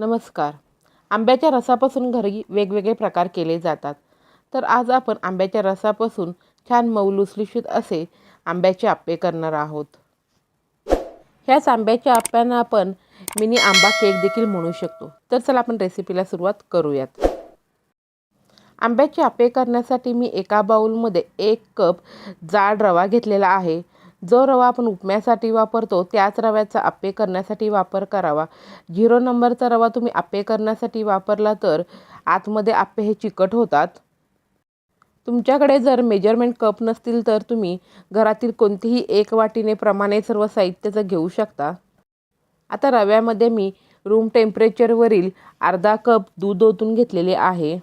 नमस्कार. आंब्याच्या रसापासून घरी वेगवेगळे प्रकार केले जातात. तर आज आपण आंब्याच्या रसापासून छान मऊ लुसलुशीत असे आंब्याचे आप्पे करणार आहोत. ह्याच आंब्याच्या आप्प्यांना आपण मिनी आंबा केक देखील म्हणू शकतो. तर चला आपण रेसिपीला सुरुवात करूयात. आंब्याचे आप्पे करण्यासाठी मी एका बाऊलमध्ये एक कप जाड रवा घेतलेला आहे. जो रवा आपण उपम्यासाठी वापरतो त्याच रव्याचा आप्पे करण्यासाठी वापर करावा. झिरो नंबरचा रवा तुम्ही आप्पे करण्यासाठी वापरला तर आतमध्ये आप्पे हे चिकट होतात. तुमच्याकडे जर मेजरमेंट कप नसतील तर तुम्ही घरातील कोणतीही एक वाटीने प्रमाणे सर्व साहित्याचं घेऊ शकता. आता रव्यामध्ये मी रूम टेम्परेचरवरील अर्धा कप दूध ओतून घेतलेले आहे.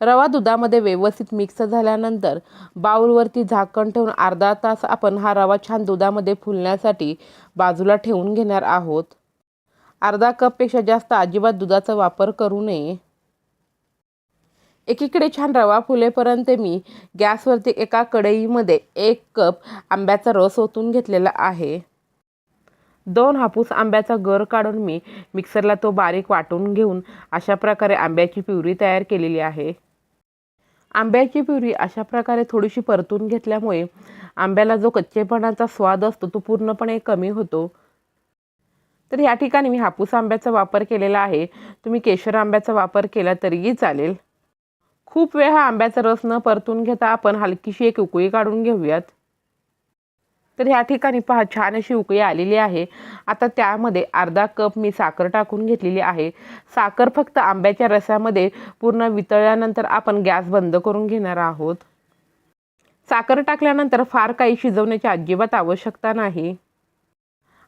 रवा दुधामध्ये व्यवस्थित मिक्स झाल्यानंतर बाऊलवरती झाकण ठेवून अर्धा तास आपण हा रवा छान दुधामध्ये फुलण्यासाठी बाजूला ठेवून घेणार आहोत. अर्धा कपपेक्षा जास्त अजिबात दुधाचा वापर करू नये. एकीकडे छान रवा फुलेपर्यंत मी गॅसवरती एका कढईमध्ये एक कप आंब्याचा रस ओतून घेतलेला आहे. दोन हापूस आंब्याचा गर काढून मी मिक्सरला तो बारीक वाटून घेऊन अशा प्रकारे आंब्याची प्युरी तयार केलेली आहे. आंब्याची प्युरी अशा प्रकारे थोडीशी परतून घेतल्यामुळे आंब्याला जो कच्चेपणाचा स्वाद असतो तो पूर्णपणे कमी होतो. तर या ठिकाणी मी हापूस आंब्याचा वापर केलेला आहे. तुम्ही केशर आंब्याचा वापर केला तरीही चालेल. खूप वेळ हा आंब्याचा रस न परतून घेता आपण हलकीशी एक उकळी काढून घेऊयात. तर ह्या ठिकाणी पहा छान अशी उकळी आलेली आहे. आता त्यामध्ये अर्धा कप मी साखर टाकून घेतलेली आहे. साखर फक्त आंब्याच्या रसामध्ये पूर्ण वितळल्यानंतर आपण गॅस बंद करून घेणार आहोत. साखर टाकल्यानंतर फार काही शिजवण्याची अजिबात आवश्यकता नाही.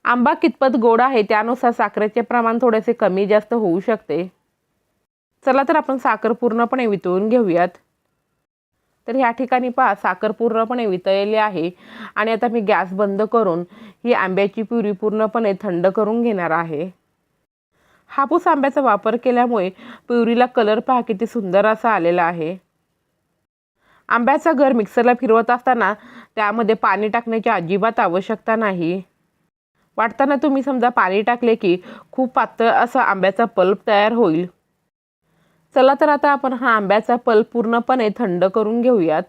आंबा कितपत गोड आहे त्यानुसार साखरेचे प्रमाण थोडेसे कमी जास्त होऊ शकते. चला तर आपण साखर पूर्णपणे वितळून घेऊयात. तर ह्या ठिकाणी पहा साखर पूर्णपणे वितळलेली आहे. आणि आता मी गॅस बंद करून ही आंब्याची प्युरी पूर्णपणे थंड करून घेणार आहे. हापूस आंब्याचा वापर केल्यामुळे प्युरीला कलर पहा किती सुंदर असा आलेला आहे. आंब्याचा घर मिक्सरला फिरवत असताना त्यामध्ये पाणी टाकण्याची अजिबात आवश्यकता नाही. वाटताना तुम्ही समजा पाणी टाकले की खूप पातळ असा आंब्याचा पल्प तयार होईल. चला तर आता आपण हा आंब्याचा पल्प पूर्णपणे थंड करून घेऊयात.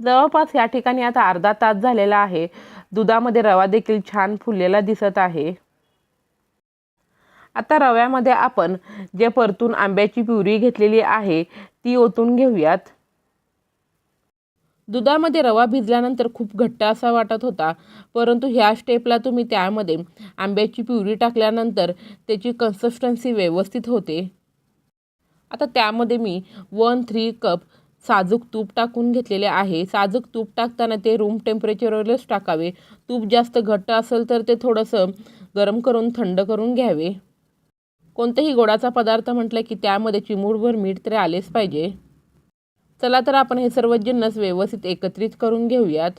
जवळपास या ठिकाणी आता अर्धा तास झालेला आहे. दुधामध्ये रवा देखील छान फुललेला दिसत आहे. आता रव्यामध्ये आपण जे परतून आंब्याची प्युरी घेतलेली आहे ती ओतून घेऊयात. दुधामध्ये रवा भिजल्यानंतर खूप घट्ट असा वाटत होता. परंतु ह्या स्टेपला तुम्ही त्यामध्ये आंब्याची प्युरी टाकल्यानंतर त्याची कन्सिस्टन्सी व्यवस्थित होते. आता त्यामध्ये मी वन थ्री कप साजूक तूप टाकून घेतलेले आहे. साजूक तूप टाकताना ते रूम टेम्परेचरवरच टाकावे. तूप जास्त घट्ट असेल तर ते थोडंसं गरम करून थंड करून घ्यावे. कोणताही गोडाचा पदार्थ म्हटलं की त्यामध्ये चिमूडभर मीठ तरी आलेच पाहिजे. चला तर आपण हे सर्व जिन्नस व्यवस्थित एकत्रित करून घेऊयात.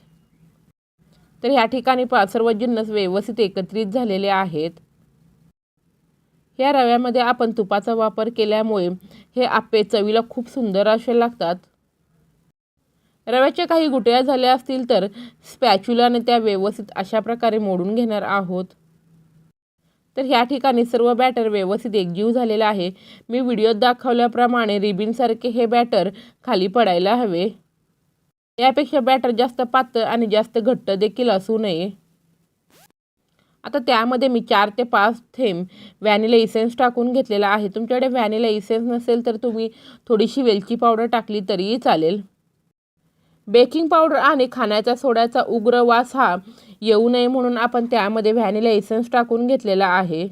तर ह्या ठिकाणी पा सर्व जिन्नस व्यवस्थित एकत्रित झालेले आहेत. ह्या रव्यामध्ये आपण तुपाचा वापर केल्यामुळे हे आप्पे चवीला खूप सुंदर असे लागतात. रव्याच्या काही गुटळ्या झाल्या असतील तर स्पॅच्युलाने त्या व्यवस्थित अशा प्रकारे मोडून घेणार आहोत. तर ह्या ठिकाणी सर्व बॅटर व्यवस्थित एकजीव झालेला आहे. मी व्हिडिओत दाखवल्याप्रमाणे रिबिनसारखे हे बॅटर खाली पडायला हवे. यापेक्षा बॅटर जास्त पातळ आणि जास्त घट्ट देखील असू नये. आता त्यामध्ये मी चार ते पाच थेंब व्हॅनिला इसेन्स टाकून घेतलेला आहे. तुमच्याकडे व्हॅनिला इसेन्स नसेल तर तुम्ही थोडीशी वेलची पावडर टाकली तरीही चालेल. बेकिंग पावडर आणि खाण्याच्या सोड्याचा उग्र वास हा येऊ नये म्हणून आपण त्यामध्ये व्हॅनिला एसन्स टाकून घेतलेला आहे.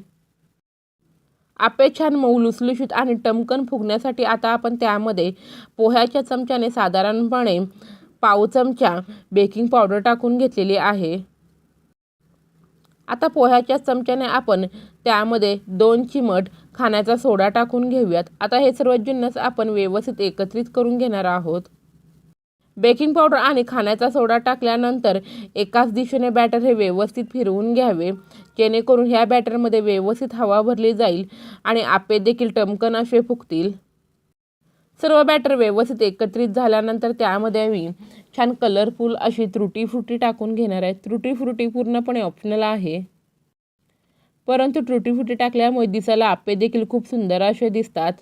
आपे छान मऊ लुसलुशीत आणि टमकन फुगण्यासाठी आता आपण त्यामध्ये पोह्याच्या चमच्याने साधारणपणे पाव चमचा बेकिंग पावडर टाकून घेतलेली आहे. आता पोह्याच्या चमच्याने आपण त्यामध्ये दोन चिमट खाण्याचा सोडा टाकून घेऊयात. आता हे सर्व जिन्नस आपण व्यवस्थित एकत्रित करून घेणार आहोत. बेकिंग पावडर आणि खाण्याचा सोडा टाकल्यानंतर एकाच दिशेने बॅटर हे व्यवस्थित फिरवून घ्यावे. जेणेकरून ह्या बॅटरमध्ये व्यवस्थित हवा भरली जाईल आणि आपे देखील टमकन असे फुगतील. सर्व बॅटर व्यवस्थित एकत्रित झाल्यानंतर त्यामध्ये आम्ही छान कलरफुल अशी त्रुटी फ्रुटी टाकून घेणार आहे. त्रुटी फ्रुटी पूर्णपणे ऑप्शनल आहे. परंतु त्रुटी फ्रुटी टाकल्यामुळे दिसायला आप्पे देखील खूप सुंदर असे दिसतात.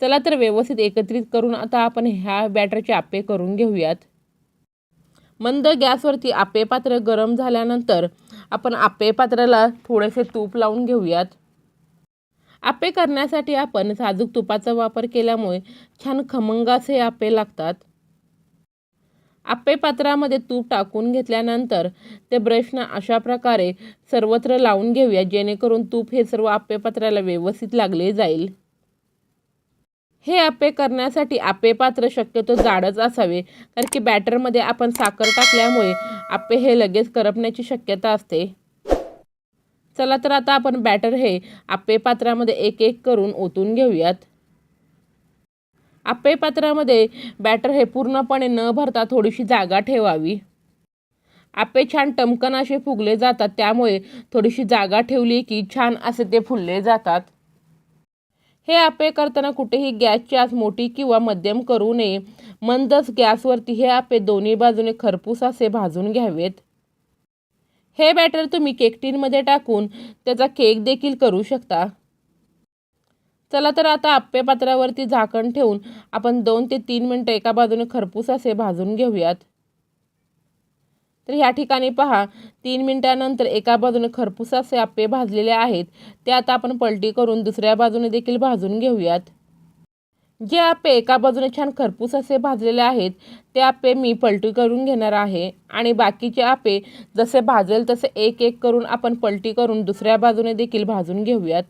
चला तर व्यवस्थित एकत्रित करून आता आपण ह्या बॅटरचे आप्पे करून घेऊयात. मंद गॅसवरती आप्पे पात्र गरम झाल्यानंतर आपण आप्पे पात्राला थोडेसे तूप लावून घेऊयात. आप्पे करण्यासाठी आपण साजूक तुपाचा वापर केल्यामुळे छान खमंग असे आप्पे लागतात. आप्पे पात्रामध्ये तूप टाकून घेतल्यानंतर ते ब्रशनं अशा प्रकारे सर्वत्र लावून घेऊया जेणेकरून तूप हे सर्व आप्पे पात्राला व्यवस्थित लागले जाईल. हे आप्पे करण्यासाठी आप्पे पात्र शक्यतो जाडच असावे कारण की बॅटरमध्ये आपण साखर टाकल्यामुळे आप्पे हे लगेच करपण्याची शक्यता असते. चला तर आता आपण बॅटर हे आप्पे पात्रामध्ये एक एक करून ओतून घेऊयात. आपे पात्रामध्ये बॅटर हे पूर्णपणे न भरता थोडीशी जागा ठेवावी. आप्पे छान टमकन असे फुगले जातात त्यामुळे थोडीशी जागा ठेवली की छान असे ते फुलले जातात. हे आप्पे करताना कुठेही गॅसची आस मोठी किंवा मध्यम करू नये. मंदच गॅसवरती हे आप्पे दोन्ही बाजूने खरपूस असे भाजून घ्यावेत. हे बॅटर तुम्ही केक टीनमध्ये टाकून त्याचा केक देखील करू शकता. चला तर आता आप्पे पात्रावरती झाकण ठेवून आपण दोन ते तीन मिनटं एका बाजूने खरपूस असे भाजून घेऊयात. तर ह्या ठिकाणी पहा तीन मिनटानंतर एका बाजूने खरपूस असे आप्पे भाजलेले आहेत. ते आता आपण पलटी करून दुसऱ्या बाजूने देखील भाजून घेऊयात. जे आप्पे एका बाजूने छान खरपूस असे भाजलेले आहेत ते आप्पे मी पलटी करून घेणार आहे. आणि बाकीचे आप्पे जसे भाजेल तसे एक एक करून आपण पलटी करून दुसऱ्या बाजूने देखील भाजून घेऊयात.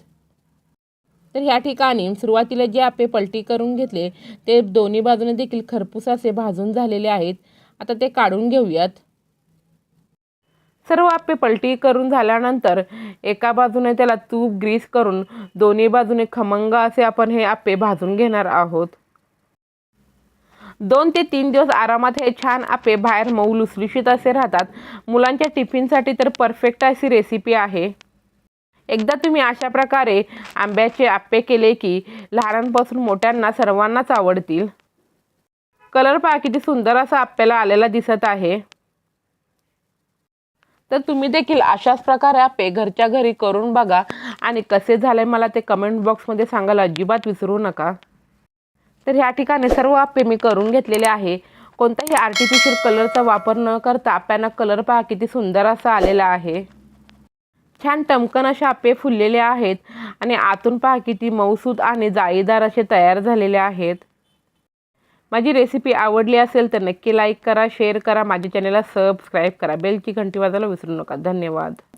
तर ह्या ठिकाणी सुरुवातीला जे आप्पे पलटी करून घेतले ते दोन्ही बाजूने देखील खरपूस असे भाजून झालेले आहेत. आता ते काढून घेऊयात. सर्व आप्पे पलटी करून झाल्यानंतर एका बाजूने त्याला तूप ग्रीस करून दोन्ही बाजूने खमंग असे आपण हे आप्पे भाजून घेणार आहोत. दोन ते तीन दिवस आरामात हे छान आप्पे बाहेर मऊ लुसलुशीत असे राहतात. मुलांच्या टिफिनसाठी तर परफेक्ट अशी रेसिपी आहे. एकदा तुम्ही अशा प्रकारे आंब्याचे आप्पे केले की लहानांपासून मोठ्यांना सर्वांनाच आवडतील. कलर पहा किती सुंदर असा आपल्याला आलेला दिसत आहे. तर तुम्ही देखील अशाच प्रकारे आप्पे घरच्या घरी करून बघा. आणि कसे झाले मला ते कमेंट बॉक्समध्ये सांगायला अजिबात विसरू नका. तर ह्या ठिकाणी सर्व आप्पे मी करून घेतलेले आहे. कोणताही आर्टिफिशियल कलरचा वापर न करता आप्यांना कलर पहा किती सुंदर असा आलेला आहे. छान टमकन असे आप्पे फुललेले आहेत. आणि आतून पहा किती मऊसूद आणि जाळीदार असे तयार झालेले आहेत. माझी रेसिपी आवडली असेल तर नक्की लाईक करा शेअर करा माझ्या चॅनलला सबस्क्राईब करा. बेलची घंटी वाजायला विसरू नका. धन्यवाद.